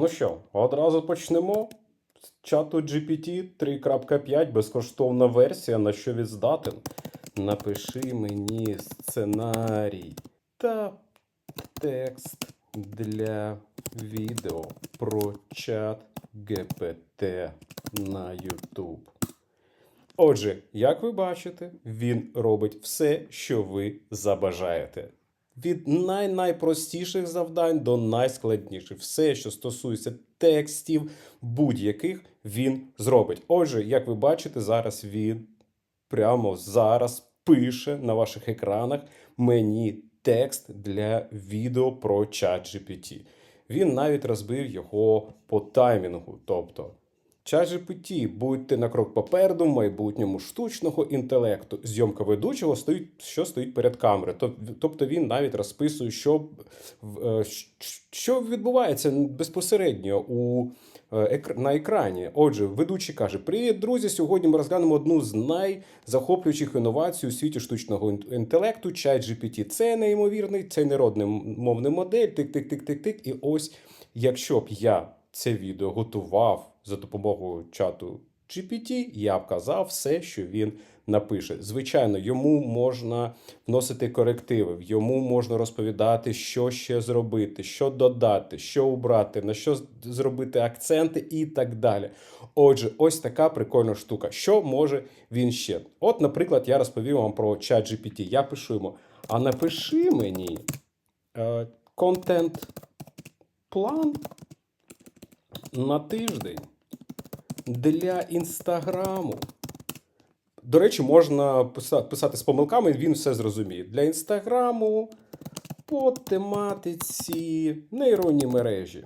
Ну що, одразу почнемо. Чату GPT 3.5 безкоштовна версія, на що він здатен. Напиши мені сценарій та текст для відео про чат GPT на YouTube. Отже, як ви бачите, він робить все, що ви забажаєте. Від най-найпростіших завдань до найскладніших. Все, що стосується текстів, будь-яких, він зробить. Отже, як ви бачите, зараз він прямо зараз пише на ваших екранах мені текст для відео про чат. Він навіть розбив його по таймінгу. Тобто, ChatGPT, будьте на крок попереду в майбутньому штучного інтелекту. Зйомка ведучого стоїть, що стоїть перед камерою. Тобто він навіть розписує, що, е, що відбувається безпосередньо у, е, на екрані. Отже, ведучий каже: Привіт, друзі! Сьогодні ми розглянемо одну з найзахоплюючих інновацій у світі штучного ін- інтелекту. ChatGPT. Це неймовірний, це неродний мовний модель. Тик-тик-тик-тик-тик. І ось, якщо б я це відео готував за допомогою чату GPT, я б казав все, що він напише. Звичайно, йому можна вносити корективи, йому можна розповідати, що ще зробити, що додати, що убрати, на що зробити акценти і так далі. Отже, ось така прикольна штука. Що може він ще? От, наприклад, я розповів вам про чат GPT. Я пишу йому: а напиши мені е, контент-план на тиждень для інстаграму. До речі, можна писати, з помилками, він все зрозуміє. Для інстаграму по тематиці нейронні мережі.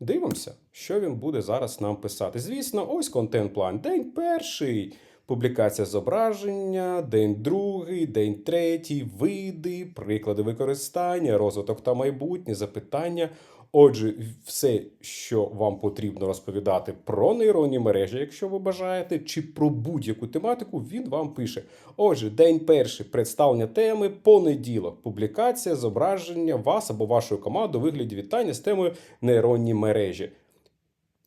Дивимося, що він буде зараз нам писати. Звісно, ось контент-план. День перший. Публікація зображення, день другий, день третій, види, приклади використання, розвиток та майбутнє, запитання. Отже, все, що вам потрібно розповідати про нейронні мережі, якщо ви бажаєте, чи про будь-яку тематику, він вам пише. Отже, день перший представлення теми, понеділок, публікація, зображення вас або вашої команди у вигляді вітання з темою нейронні мережі.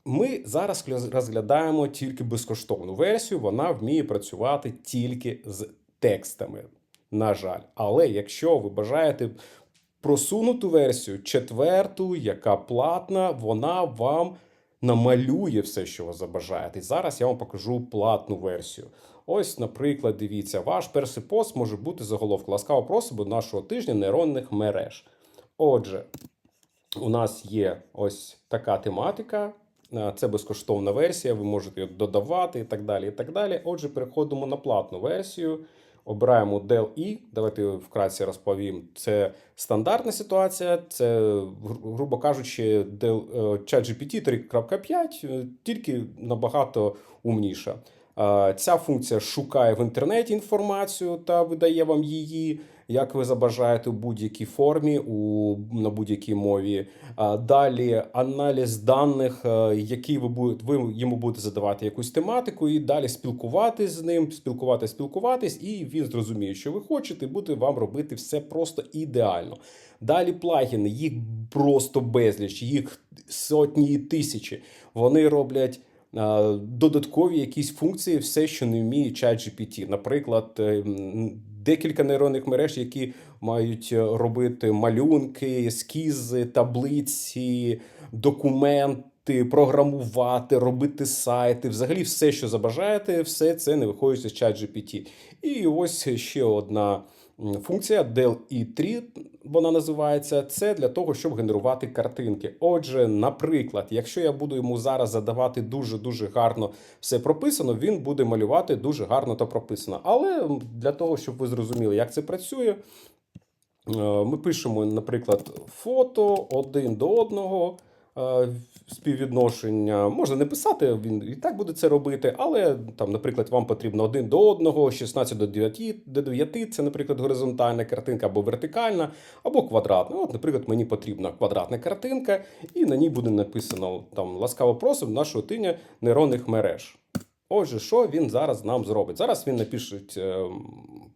Ми зараз розглядаємо тільки безкоштовну версію, вона вміє працювати тільки з текстами. На жаль, але якщо ви бажаєте просунуту версію, четверту, яка платна, вона вам намалює все, що ви забажаєте. І зараз я вам покажу платну версію. Ось, наприклад, дивіться, ваш перший пост може бути заголовок ласкаво просимо нашого тижня нейронних мереж. Отже, у нас є ось така тематика. Е, Це безкоштовна версія, ви можете її додавати і так далі. і так далі. Отже, переходимо на платну версію. Обираємо Dell E. Давайте вкратце розповім. Це стандартна ситуація. Це, грубо кажучи, Dell, е, ChatGPT 3.5, е, тільки набагато умніша. Ця функція шукає в інтернеті інформацію та видає вам її, як ви забажаєте у будь-якій формі, у, на будь-якій мові. Далі аналіз даних, е, які ви будете, ви йому будете задавати якусь тематику, і далі спілкуватись з ним, спілкуватись, спілкуватись, і він зрозуміє, що ви хочете, і буде вам робити все просто ідеально. Далі плагіни, їх просто безліч, їх сотні і тисячі. Вони роблять. Додаткові якісь функції, все, що не вміє ChatGPT. Наприклад, е, декілька нейронних мереж, які мають е, робити малюнки, ескізи, таблиці, документи, програмувати, робити сайти. Взагалі, все, що забажаєте, все це не виходить з ChatGPT. І ось ще одна функція Dell E3, вона називається. Це для того, щоб генерувати картинки. Отже, наприклад, якщо я буду йому зараз задавати дуже дуже гарно все прописано, він буде малювати дуже гарно та прописано. Але для того, щоб ви зрозуміли, як це працює, Е, Ми пишемо, наприклад, фото один до одного. Співвідношення можна не писати, він і так буде це робити, але там, наприклад, вам потрібно один до одного, 16 до 9, до 9 це, наприклад, горизонтальна картинка або вертикальна, або квадратна. От, наприклад, мені потрібна квадратна картинка, і на ній буде написано там ласкаво просимо нашого тиня нейронних мереж. Отже, що він зараз нам зробить? Зараз він напише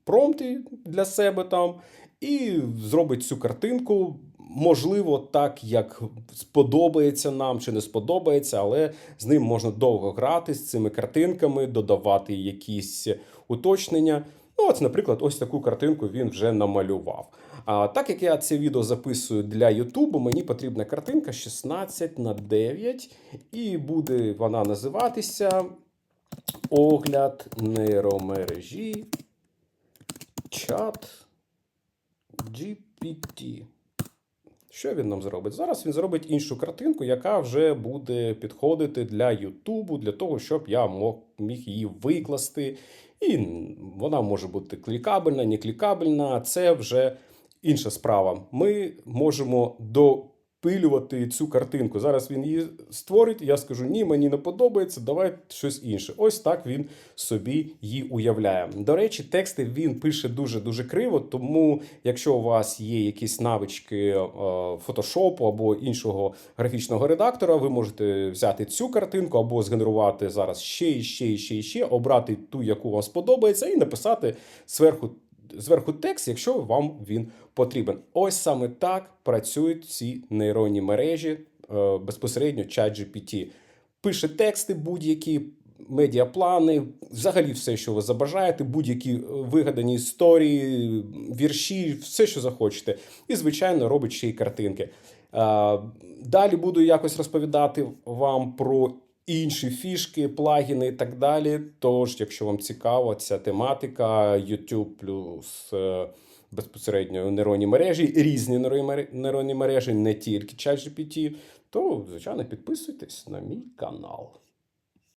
промпти для себе там і зробить цю картинку можливо, так як сподобається нам чи не сподобається, але з ним можна довго грати з цими картинками, додавати якісь уточнення. Ну, от, наприклад, ось таку картинку він вже намалював. А так як я це відео записую для Ютубу, мені потрібна картинка 16 на 9, і буде вона називатися Огляд нейромережі чат GPT. Що він нам зробить? Зараз він зробить іншу картинку, яка вже буде підходити для Ютубу, для того, щоб я міг її викласти. І вона може бути клікабельна, не клікабельна. Це вже інша справа. Ми можемо допилювати цю картинку. Зараз він її створить. Я скажу: ні, мені не подобається, давай щось інше. Ось так він собі її уявляє. До речі, тексти він пише дуже дуже криво. Тому, якщо у вас є якісь навички е, фотошопу або іншого графічного редактора, ви можете взяти цю картинку або згенерувати зараз ще і ще і ще і ще, обрати ту, яку вам сподобається, і написати зверху зверху текст, якщо вам він потрібен. Ось саме так працюють ці нейронні мережі е, безпосередньо ChatGPT. Пише тексти будь-які. Медіаплани, взагалі все, що ви забажаєте, будь-які е, вигадані історії, вірші, все, що захочете. І, звичайно, робить ще й картинки. Е, Далі буду якось розповідати вам про інші фішки, плагіни і так далі. Тож, якщо вам цікава ця тематика, YouTube плюс е, безпосередньо нейронні мережі, різні нейронні мережі, не тільки ChatGPT, то, звичайно, підписуйтесь на мій канал.